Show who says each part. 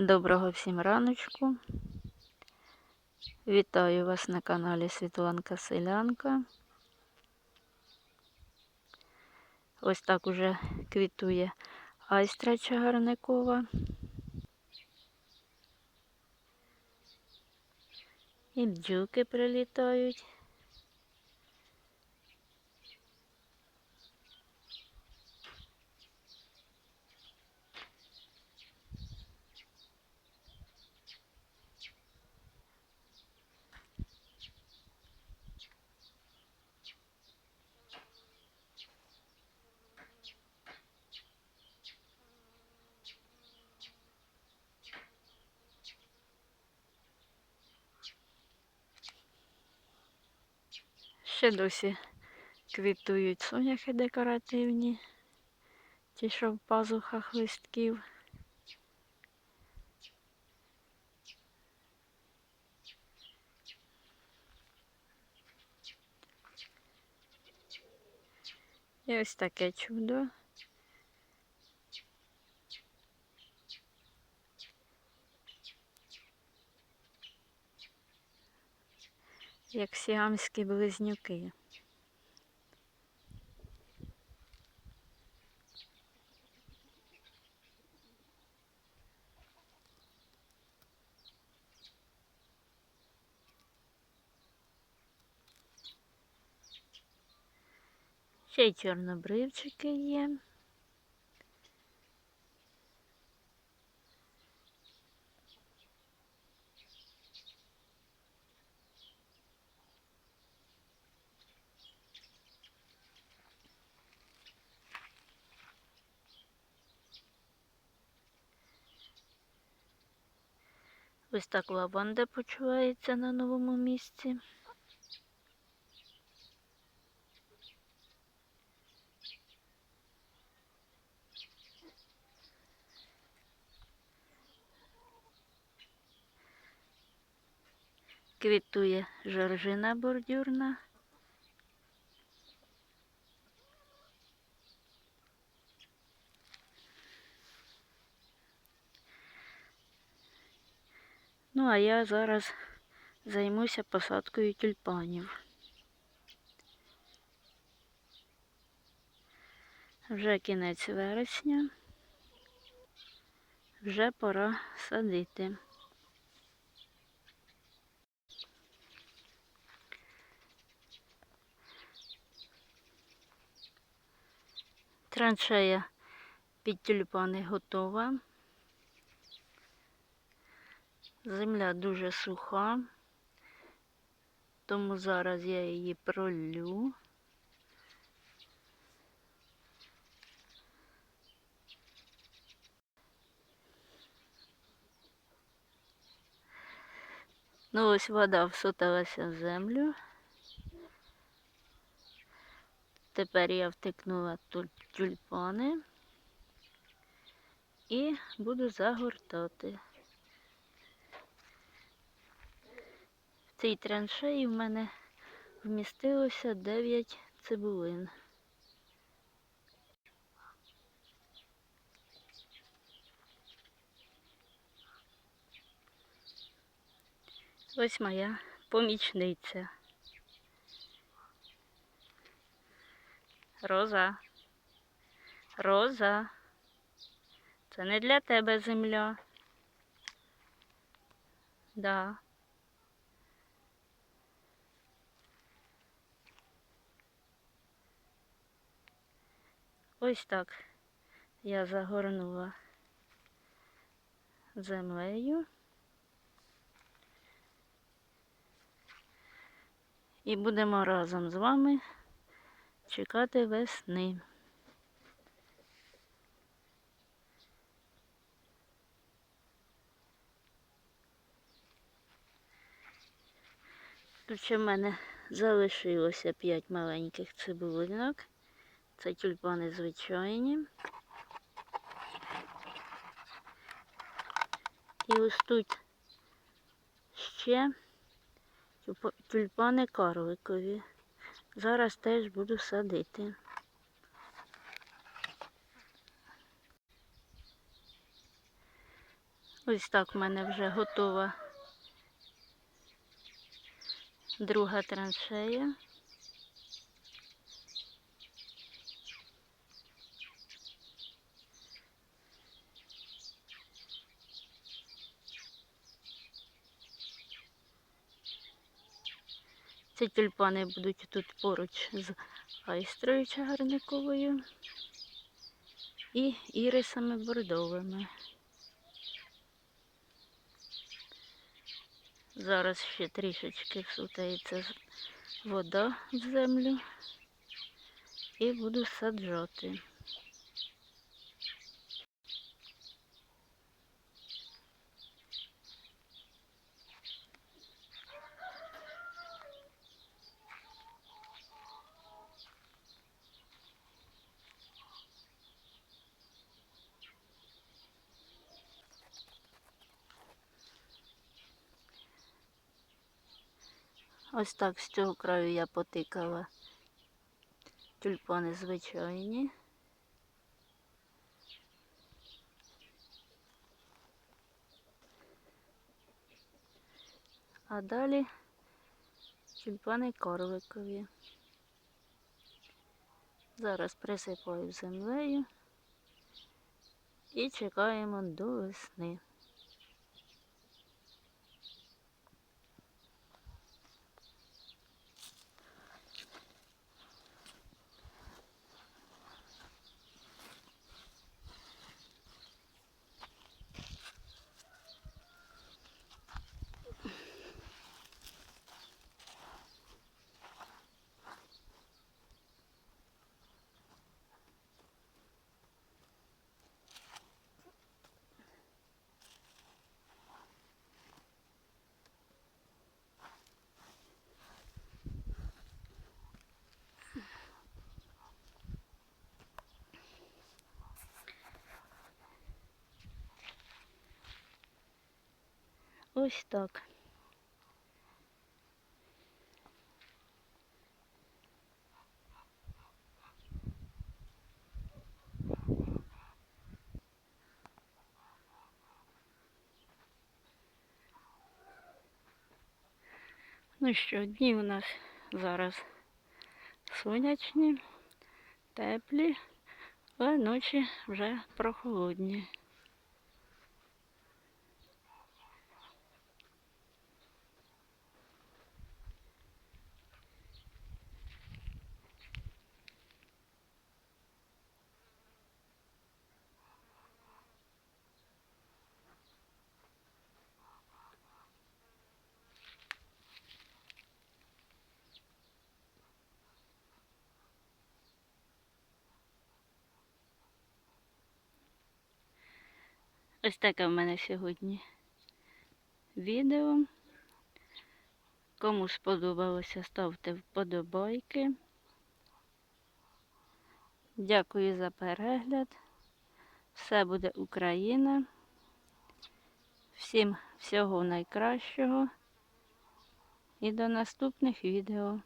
Speaker 1: Доброго всім раночку. Вітаю вас на каналі Світланка Селянка. Ось так уже квітує айстра чагарникова. І бджілки прилітають. Ще досі квітують соняхи декоративні, ті, що в пазухах листків. І ось таке чудо. Як сіамські близнюки. Ще й чорнобривчики є. Ось так лаванда почувається на новому місці. Квітує жоржина бордюрна. Ну, а я зараз займуся посадкою тюльпанів. Вже кінець вересня, вже пора садити. Траншея під тюльпани готова. Земля дуже суха, тому зараз я її пролю. Ну ось вода всоталася в землю. Тепер я втикнула тюльпани і буду загортати. Цій траншеї в мене вмістилося 9 цибулин. Ось моя помічниця. Роза. Роза. Це не для тебе земля. Да. Ось так я загорнула землею. І будемо разом з вами чекати весни. Тут ще в мене залишилося 5 маленьких цибулинок. Це тюльпани звичайні. І ось тут ще тюльпани карликові. Зараз теж буду садити. Ось так в мене вже готова друга траншея. Ці тюльпани будуть тут поруч з айстрою чагарниковою і ірисами бордовими. Зараз ще трішечки всутається вода в землю і буду саджати. Ось так з цього краю я потикала тюльпани звичайні. А далі тюльпани карликові. Зараз присипаю землею і чекаємо до весни. Ось так. Ну що, дні у нас зараз сонячні, теплі, а ночі вже прохолодні. Ось таке в мене сьогодні відео. Кому сподобалося, ставте вподобайки. Дякую за перегляд. Все буде Україна. Всім всього найкращого і до наступних відео.